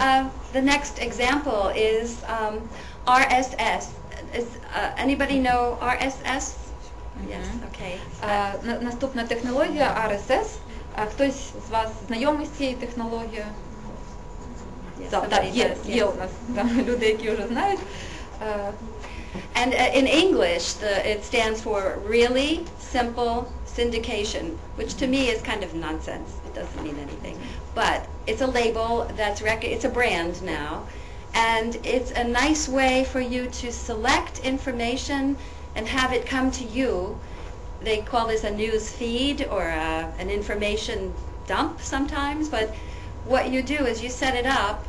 Uh, the next example is um, RSS. Is uh, anybody know RSS? Yes. Мгм. Okay. Е, на- Наступна технологія RSS. А Хтось з вас знайомий з цією технологією? Yes, Так, так, somebody є, does, є yes. у нас там люди, які вже знають. Е, And uh, in English, the, it stands for really simple syndication, which to me is kind of nonsense. It doesn't mean anything. But it's a label that's rec- it's a brand now, and it's a nice way for you to select information and have it come to you. They call this a news feed or a, an information dump sometimes, but what you do is you set it up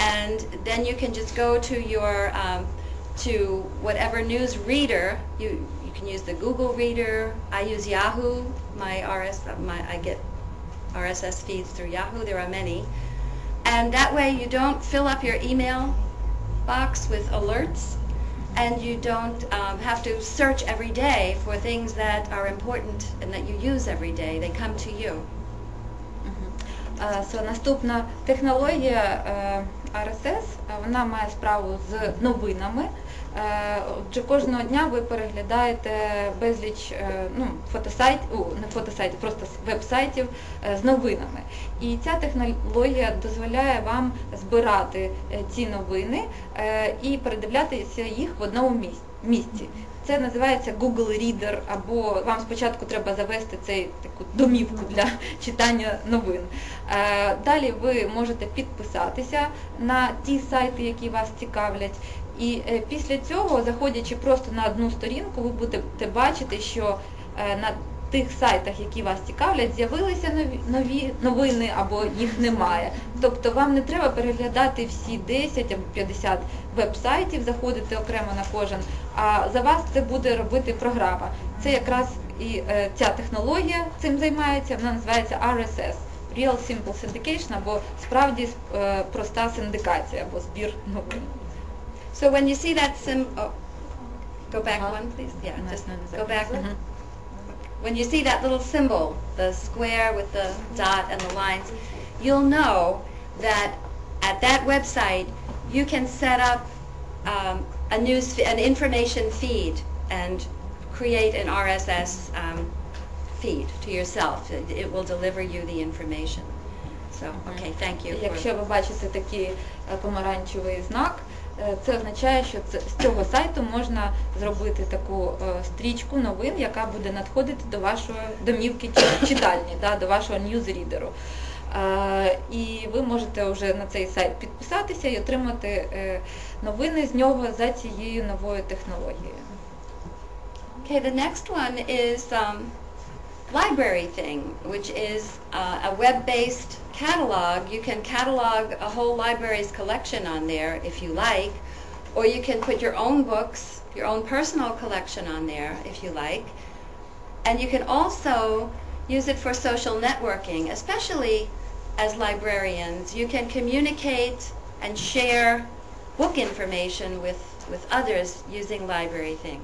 and then you can just go to your um, to whatever news reader you can use the Google Reader. I use Yahoo. My RS my I get RSS feeds through Yahoo. There are many, and that way you don't fill up your email box with alerts, and you don't um, have to search every day for things that are important and that you use every day. They come to you. Мгм. Е, so, наступна технологія RSS, вона має справу з новинами. Е, Отже, кожного дня ви переглядаєте безліч е, ну, фотосайтів, не фотосайтів, просто веб-сайтів е, з новинами. І ця технологія дозволяє вам збирати ці новини і передивлятися їх в одному місці. Це називається Google Reader, або вам спочатку треба завести цей таку домівку для читання новин. Е, Далі ви можете підписатися на ті сайти, які вас цікавлять. І е, після цього, заходячи просто на одну сторінку, ви будете бачити, що е, на тих сайтах, які вас цікавлять, з'явилися нові, нові новини або їх немає. Тобто вам не треба переглядати всі 10 або 50 веб-сайтів, заходити окремо на кожен, а за вас це буде робити програма. Це якраз і е, ця технологія цим займається, вона називається RSS. Real Simple Syndication, або справді е, проста синдикація, або збір новин. So when you see that sim, oh, go back Uh-huh. one, please. Yeah, just go back. Mhm. When you see that little symbol, the square with the dot and the lines, you'll know that at that website you can set up um, a news, an information feed and create an RSS um, feed to yourself. It, it will deliver you the information. So, okay, thank you. Якщо ви бачите такий е, помаранчевий знак, е, це означає, що це, з цього сайту можна зробити таку е, стрічку новин, яка буде надходити до вашої домівки чи- читальні, да, до вашого ньюзрідеру. Е, І ви можете вже на цей сайт підписатися і отримати е, новини з нього за цією новою технологією. Okay, the next one is um, library thing, which is uh, a web-based catalog. You can catalog a whole library's collection on there if you like, or you can put your own books, your own personal collection on there if you like. And you can also use it for social networking, especially as librarians. You can communicate and share book information with, with others using library thing.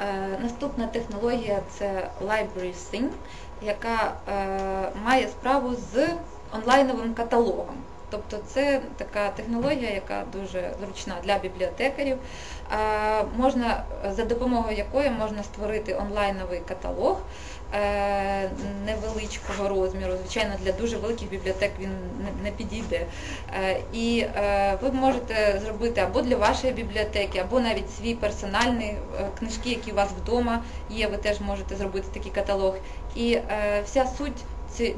Е, Наступна технологія це Library Sync, яка е, має справу з онлайновим каталогом. Тобто це така технологія, яка дуже зручна для бібліотекарів, е, можна, за допомогою якої можна створити онлайновий каталог невеличкого розміру. Звичайно, для дуже великих бібліотек він не, підійде. Е, І е, ви можете зробити або для вашої бібліотеки, або навіть свій персональний е, книжки, які у вас вдома є, ви теж можете зробити такий каталог. І е, вся суть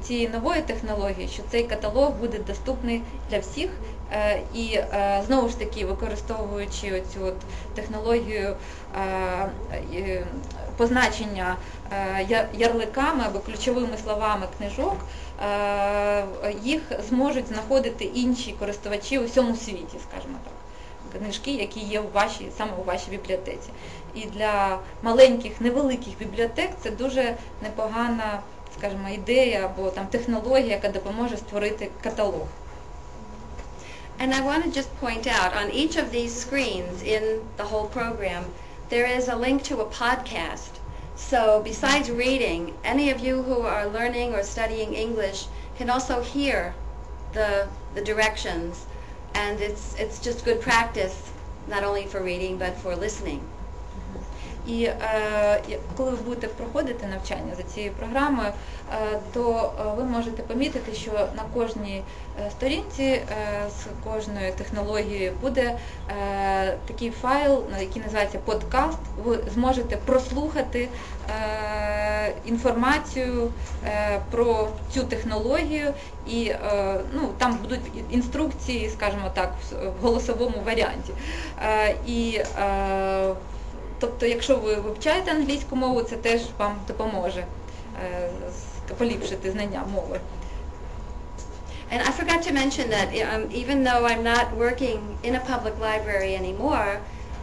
цієї нової технології, що цей каталог буде доступний для всіх. Е, І е, знову ж таки, використовуючи оцю от технологію е, позначення ярликами або ключовими словами книжок, їх зможуть знаходити інші користувачі у всьому світі, скажімо так. Книжки, які є у вашій, саме у вашій бібліотеці. І для маленьких, невеликих бібліотек це дуже непогана, скажімо, ідея або там технологія, яка допоможе створити каталог. And I want to just point out on each of these screens in the whole program, there is a link to a podcast. So besides reading, any of you who are learning or studying English can also hear the the directions, and it's it's just good practice, not only for reading but for listening. І е, коли ви будете проходити навчання за цією програмою, е, то е, ви можете помітити, що на кожній сторінці з кожною технологією буде такий файл, який називається подкаст. Ви зможете прослухати інформацію про цю технологію, і ну, там будуть інструкції, скажімо так, в- голосовому варіанті. І Тобто, якщо ви вивчаєте англійську мову, це теж вам допоможе е, з- поліпшити знання мови. And I forgot to mention that um, even though I'm not working in a public library anymore,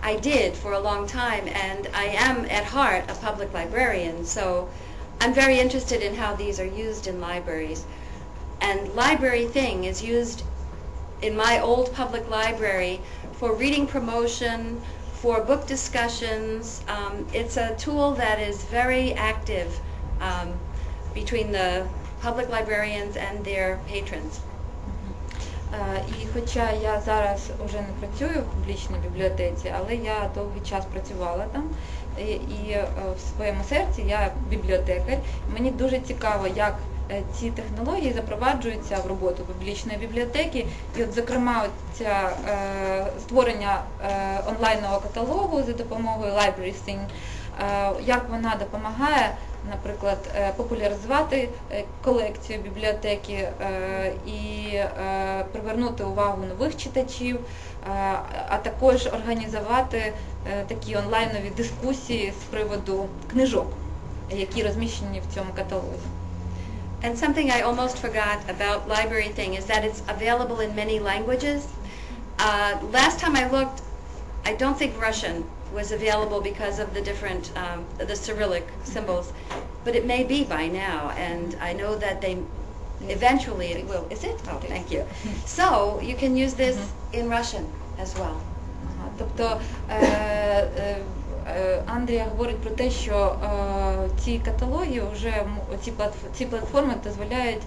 I did for a long time, and I am at heart a public librarian. So I'm very interested in how these are used in libraries. And Library Thing is used in my old public library for reading promotion, for book discussions. Um, it's a tool that is very active um, between the public librarians and their patrons. Е, І хоча я зараз вже не працюю в публічній бібліотеці, але я довгий час працювала там. І, і е, в своєму серці я бібліотекар. Мені дуже цікаво, як ці технології запроваджуються в роботу публічної бібліотеки. І от, зокрема, ця е, створення е, онлайнового каталогу за допомогою Library е, як вона допомагає, наприклад, е, популяризувати е, колекцію бібліотеки е, і е, привернути увагу нових читачів, е, а також організувати е, такі онлайнові дискусії з приводу книжок, які розміщені в цьому каталозі. And something I almost forgot about Library Thing is that it's available in many languages. Uh, last time I looked, I don't think Russian was available because of the different, um, the Cyrillic symbols, but it may be by now, and I know that they, eventually it will. Is it? Oh, thank you. So you can use this in Russian as well. Ага, Тобто е, е, е, Андрія говорить про те, що е, ці каталоги вже ці, платформи дозволяють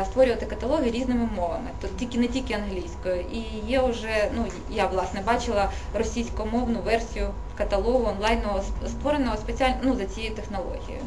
е, створювати каталоги різними мовами, тільки не тільки англійською. І є вже, ну я власне бачила російськомовну версію каталогу онлайнового с- створеного спеціально ну, за цією технологією.